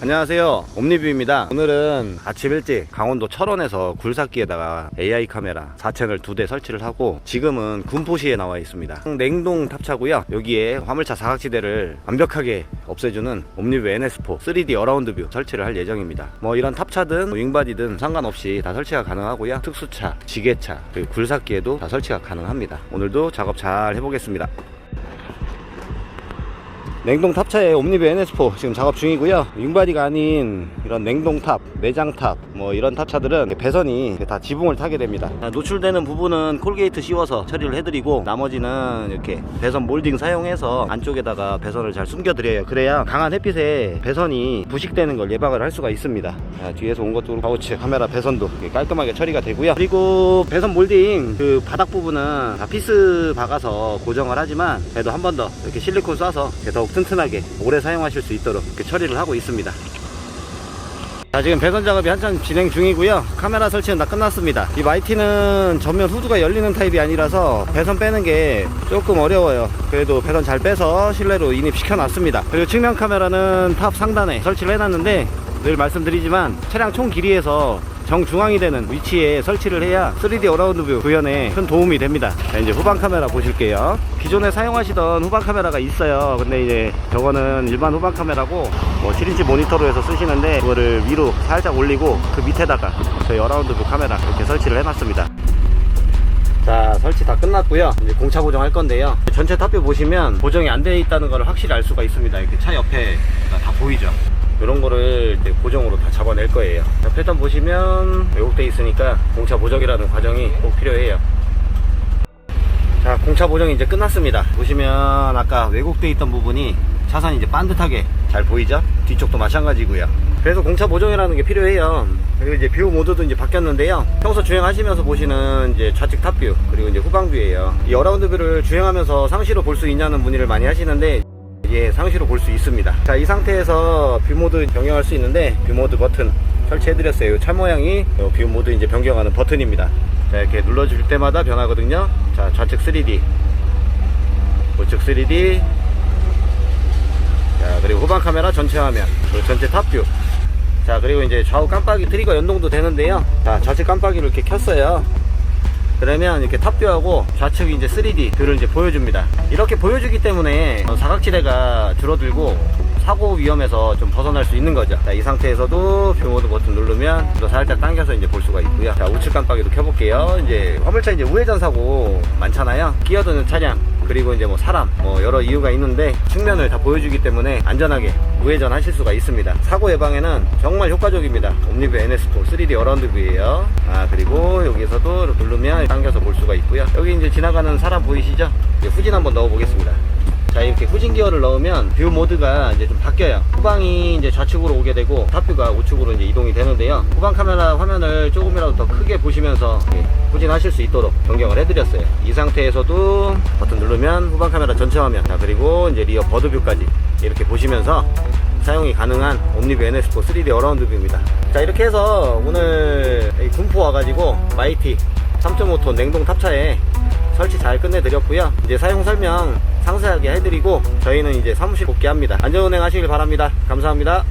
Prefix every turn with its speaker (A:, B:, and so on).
A: 안녕하세요. 옴니뷰입니다. 오늘은 아침 일찍 강원도 철원에서 굴삭기에다가 AI 카메라 4채널 두대 설치를 하고 지금은 군포시에 나와 있습니다. 냉동 탑차고요. 여기에 화물차 사각지대를 완벽하게 없애주는 옴니뷰 NS4 3D 어라운드 뷰 설치를 할 예정입니다. 뭐 이런 탑차든 윙바디든 상관없이 다 설치가 가능하고요. 특수차, 지게차, 그리고 굴삭기에도 다 설치가 가능합니다. 오늘도 작업 잘 해보겠습니다 냉동 탑차에 옴니뷰 NS4 지금 작업 중이고요. 윙바디가 아닌 이런 냉동 탑, 내장 탑, 뭐 이런 탑차들은 배선이 다 지붕을 타게 됩니다. 아, 노출되는 부분은 콜게이트 씌워서 처리를 해드리고 나머지는 이렇게 배선 몰딩 사용해서 안쪽에다가 배선을 잘 숨겨드려요. 그래야 강한 햇빛에 배선이 부식되는 걸 예방을 할 수가 있습니다. 아, 뒤에서 온 것도 파우치, 카메라 배선도 깔끔하게 처리가 되고요. 그리고 배선 몰딩 그 바닥 부분은 다 피스 박아서 고정을 하지만 그래도 한 번 더 이렇게 실리콘 쏴서 더욱 튼튼하게 오래 사용하실 수 있도록 이렇게 처리를 하고 있습니다. 자 지금 배선 작업이 한참 진행 중이고요. 카메라 설치는 다 끝났습니다. 이 마이티는 전면 후드가 열리는 타입이 아니라서 배선 빼는 게 조금 어려워요. 그래도 배선 잘 빼서 실내로 인입시켜 놨습니다. 그리고 측면 카메라는 탑 상단에 설치를 해놨는데 늘 말씀드리지만 차량 총 길이에서 정중앙이 되는 위치에 설치를 해야 3D 어라운드 뷰 구현에 큰 도움이 됩니다. 자, 이제 후방 카메라 보실게요. 기존에 사용하시던 후방 카메라가 있어요. 근데 이제 저거는 일반 후방 카메라고 뭐 7인치 모니터로 해서 쓰시는데 그거를 위로 살짝 올리고 그 밑에다가 저희 어라운드 뷰 카메라 이렇게 설치를 해놨습니다. 자 설치 다 끝났고요 이제 공차 고정 할 건데요 전체 탑뷰 보시면 고정이 안 되어 있다는 걸 확실히 알 수가 있습니다 이렇게 차 옆에 다 보이죠 이런 거를 고정으로 다 잡아낼 거예요. 자, 패턴 보시면 왜곡돼 있으니까 공차 보정이라는 과정이 꼭 필요해요. 자 공차 보정이 이제 끝났습니다. 보시면 아까 왜곡돼 있던 부분이 차선이 이제 반듯하게 잘 보이죠? 뒤쪽도 마찬가지고요. 그래서 공차 보정이라는 게 필요해요. 그리고 이제 뷰 모드도 이제 바뀌었는데요. 평소 주행하시면서 보시는 이제 좌측 탑뷰 그리고 이제 후방 뷰예요. 이 어라운드 뷰를 주행하면서 상시로 볼 수 있냐는 문의를 많이 하시는데 예, 상시로 볼 수 있습니다. 자, 이 상태에서 뷰 모드 변경할 수 있는데 뷰 모드 버튼 설치해드렸어요. 이 차 모양이 어, 뷰 모드 이제 변경하는 버튼입니다. 자, 이렇게 눌러줄 때마다 변하거든요. 자, 좌측 3D, 우측 3D, 자, 그리고 후방 카메라 전체 화면, 그리고 전체 탑뷰. 자, 그리고 이제 좌우 깜빡이 트리거 연동도 되는데요. 자, 좌측 깜빡이를 이렇게 켰어요. 그러면 이렇게 탑뷰하고 좌측 이제 3D 뷰를 이제 보여줍니다. 이렇게 보여주기 때문에 어, 사각지대가 줄어들고 사고 위험에서 좀 벗어날 수 있는 거죠. 자, 이 상태에서도 뷰 모드 버튼 누르면 또 살짝 당겨서 이제 볼 수가 있고요. 자, 우측 깜빡이도 켜볼게요. 이제 화물차 이제 우회전 사고 많잖아요. 끼어드는 차량 그리고 이제 뭐 사람 뭐 여러 이유가 있는데 측면을 다 보여주기 때문에 안전하게 우회전 하실 수가 있습니다. 사고 예방에는 정말 효과적입니다. 옴니뷰 NS4 3D 어라운드 뷰예요. 아 그리고 여기서도 이렇게 누르면 당겨서 볼 수가 있고요. 여기 이제 지나가는 사람 보이시죠? 후진 한번 넣어 보겠습니다. 자 이렇게 후진 기어를 넣으면 뷰 모드가 이제 좀 바뀌어요. 후방이 이제 좌측으로 오게 되고 탑뷰가 우측으로 이제 이동이 되는데요. 후방 카메라 화면을 조금이라도 더 크게 보시면서 예, 후진하실 수 있도록 변경을 해드렸어요. 이 상태에서도 버튼 누르면 후방 카메라 전체 화면 자 그리고 이제 리어 버드 뷰까지 이렇게 보시면서 사용이 가능한 옴니뷰 NS4 3D 어라운드 뷰입니다. 자 이렇게 해서 오늘 이 군포 와가지고 마이티 3.5톤 냉동 탑차에 설치 잘 끝내드렸고요. 이제 사용 설명 상세하게 해드리고 저희는 이제 사무실 복귀합니다. 안전운행 하시길 바랍니다. 감사합니다